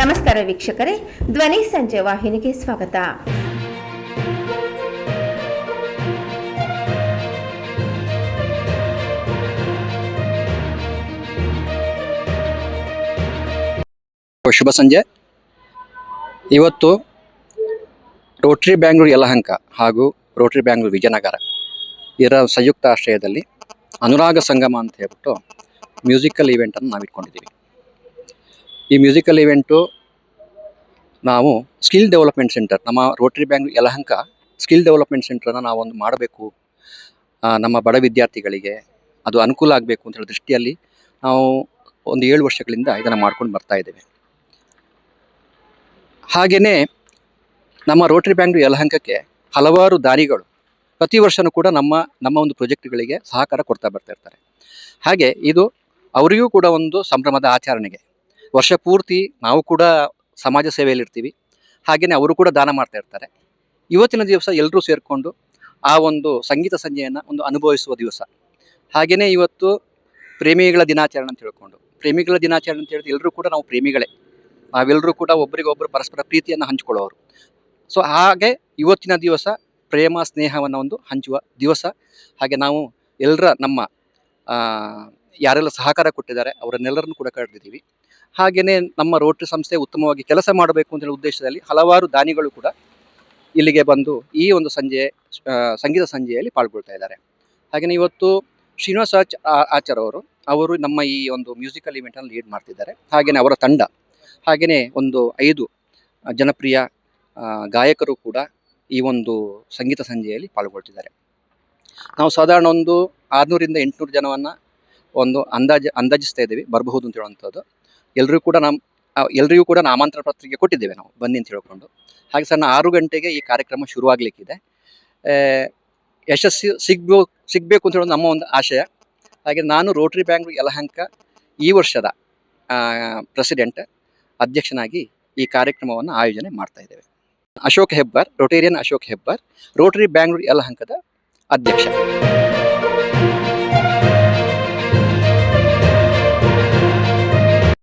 ನಮಸ್ಕಾರ ವೀಕ್ಷಕರೇ, ಧ್ವನಿ ಸಂಜೆ ವಾಹಿನಿಗೆ ಸ್ವಾಗತ. ಶುಭ ಸಂಜೆ. ಇವತ್ತು ರೋಟರಿ ಬ್ಯಾಂಗ್ಳೂರು ಯಲಹಂಕ ಹಾಗೂ ರೋಟರಿ ಬ್ಯಾಂಗ್ಳೂರು ವಿಜಯನಗರ ಇದರ ಸಂಯುಕ್ತ ಆಶ್ರಯದಲ್ಲಿ ಅನುರಾಗ ಸಂಗಮ ಅಂತ ಹೇಳ್ಬಿಟ್ಟು ಮ್ಯೂಸಿಕಲ್ ಇವೆಂಟನ್ನು ನಾವು ಇಟ್ಕೊಂಡಿದ್ದೀವಿ ಈ ಮ್ಯೂಸಿಕಲ್ ಇವೆಂಟು ನಾವು ಸ್ಕಿಲ್ ಡೆವಲಪ್ಮೆಂಟ್ ಸೆಂಟರ್ ನಮ್ಮ Rotary bank Yelahanka skill development ಸೆಂಟರ್ನ ನಾವೊಂದು ಮಾಡಬೇಕು. ನಮ್ಮ ಬಡ ವಿದ್ಯಾರ್ಥಿಗಳಿಗೆ ಅದು ಅನುಕೂಲ ಆಗಬೇಕು ಅಂತ ಹೇಳಿ ದೃಷ್ಟಿಯಲ್ಲಿ ನಾವು ಒಂದು ಏಳು ವರ್ಷಗಳಿಂದ ಇದನ್ನು ಮಾಡ್ಕೊಂಡು ಬರ್ತಾ ಇದ್ದೇವೆ. ಹಾಗೆಯೇ ನಮ್ಮ ರೋಟರಿ ಬ್ಯಾಂಕ್ ಯಲಹಂಕಕ್ಕೆ ಹಲವಾರು ದಾರಿಗಳು ಪ್ರತಿ ವರ್ಷನೂ ಕೂಡ ನಮ್ಮ ನಮ್ಮ ಒಂದು ಪ್ರಾಜೆಕ್ಟ್ಗಳಿಗೆ ಸಹಕಾರ ಕೊಡ್ತಾ ಬರ್ತಾ ಇರ್ತಾರೆ. ಹಾಗೆ ಇದು ಅವರಿಗೂ ಕೂಡ ಒಂದು ಸಂಭ್ರಮದ ಆಚರಣೆಗೆ. ವರ್ಷ ಪೂರ್ತಿ ನಾವು ಕೂಡ ಸಮಾಜ ಸೇವೆಯಲ್ಲಿ ಇರ್ತೀವಿ ಹಾಗೆಯೇ ಅವರು ಕೂಡ ದಾನ ಮಾಡ್ತಾ ಇರ್ತಾರೆ. ಇವತ್ತಿನ ದಿವಸ ಎಲ್ಲರೂ ಸೇರಿಕೊಂಡು ಆ ಒಂದು ಸಂಗೀತ ಸಂಜೆಯನ್ನು ಒಂದು ಅನುಭವಿಸುವ ದಿವಸ. ಹಾಗೆಯೇ ಇವತ್ತು ಪ್ರೇಮಿಗಳ ದಿನಾಚರಣೆ ಅಂತ ಹೇಳ್ಕೊಂಡು ಪ್ರೇಮಿಗಳ ದಿನಾಚರಣೆ ಅಂತ ಹೇಳಿದ್ರೆ ಎಲ್ಲರೂ ಕೂಡ ನಾವು ಪ್ರೇಮಿಗಳೇ. ನಾವೆಲ್ಲರೂ ಕೂಡ ಒಬ್ಬರಿಗೊಬ್ಬರು ಪರಸ್ಪರ ಪ್ರೀತಿಯನ್ನು ಹಂಚಿಕೊಳ್ಳೋರು. ಸೊ ಹಾಗೆ ಇವತ್ತಿನ ದಿವಸ ಪ್ರೇಮ, ಸ್ನೇಹವನ್ನು ಒಂದು ಹಂಚುವ ದಿವಸ. ಹಾಗೆ ನಾವು ಎಲ್ಲರ ನಮ್ಮ ಯಾರೆಲ್ಲ ಸಹಕಾರ ಕೊಟ್ಟಿದ್ದಾರೆ, ಅವರನ್ನೆಲ್ಲರನ್ನು ಕೂಡ ಕರೆದಿದ್ದೀವಿ. ಹಾಗೆಯೇ ನಮ್ಮ ರೋಟರಿ ಸಂಸ್ಥೆ ಉತ್ತಮವಾಗಿ ಕೆಲಸ ಮಾಡಬೇಕು ಅಂತ ಹೇಳೋ ಉದ್ದೇಶದಲ್ಲಿ ಹಲವಾರು ದಾನಿಗಳು ಕೂಡ ಇಲ್ಲಿಗೆ ಬಂದು ಈ ಒಂದು ಸಂಜೆ ಸಂಗೀತ ಸಂಜೆಯಲ್ಲಿ ಪಾಲ್ಗೊಳ್ತಾ ಇದ್ದಾರೆ. ಹಾಗೆಯೇ ಇವತ್ತು ಶ್ರೀನಿವಾಸ ಆಚ್ ಆಚಾರ್ ಅವರು ಅವರು ನಮ್ಮ ಈ ಒಂದು ಮ್ಯೂಸಿಕಲ್ ಇವೆಂಟನ್ನು ಲೀಡ್ ಮಾಡ್ತಿದ್ದಾರೆ. ಹಾಗೆಯೇ ಅವರ ತಂಡ ಹಾಗೆಯೇ ಒಂದು ಐದು ಜನಪ್ರಿಯ ಗಾಯಕರು ಕೂಡ ಈ ಒಂದು ಸಂಗೀತ ಸಂಜೆಯಲ್ಲಿ ಪಾಲ್ಗೊಳ್ತಿದ್ದಾರೆ. ನಾವು ಸಾಧಾರಣ ಒಂದು ಆರುನೂರಿಂದ ಎಂಟುನೂರು ಜನವನ್ನು ಒಂದು ಅಂದಾಜು, ಅಂದಾಜಿಸ್ತಾ ಇದ್ದೀವಿ, ಬರಬಹುದು ಅಂತ ಹೇಳುವಂಥದ್ದು. ಎಲ್ಲರೂ ಕೂಡ ನಮ್ಮ ಎಲ್ಲರಿಗೂ ಕೂಡ ನಾಮಾಂತರ ಪತ್ರಿಕೆ ಕೊಟ್ಟಿದ್ದೇವೆ ನಾವು, ಬನ್ನಿ ಅಂತ ಹೇಳ್ಕೊಂಡು. ಹಾಗೆ ಸಣ್ಣ ಆರು ಗಂಟೆಗೆ ಈ ಕಾರ್ಯಕ್ರಮ ಶುರುವಾಗಲಿಕ್ಕಿದೆ. ಯಶಸ್ಸು ಸಿಗ್ಬೋ, ಸಿಗಬೇಕು ಅಂತ ಹೇಳೋದು ನಮ್ಮ ಒಂದು ಆಶಯ. ಹಾಗೆ ನಾನು ರೋಟರಿ ಬ್ಯಾಂಕ್ ಯಲಹಂಕ ಈ ವರ್ಷದ ಪ್ರೆಸಿಡೆಂಟ್ ಅಧ್ಯಕ್ಷನಾಗಿ ಈ ಕಾರ್ಯಕ್ರಮವನ್ನು ಆಯೋಜನೆ ಮಾಡ್ತಾ ಇದ್ದೇವೆ. ಅಶೋಕ್ ಹೆಬ್ಬಾರ್ ರೋಟೇರಿಯನ್ ಅಶೋಕ್ ಹೆಬ್ಬಾರ್ ರೋಟರಿ ಬ್ಯಾಂಗ್ಳೂರು ಯಲಹಂಕದ ಅಧ್ಯಕ್ಷ.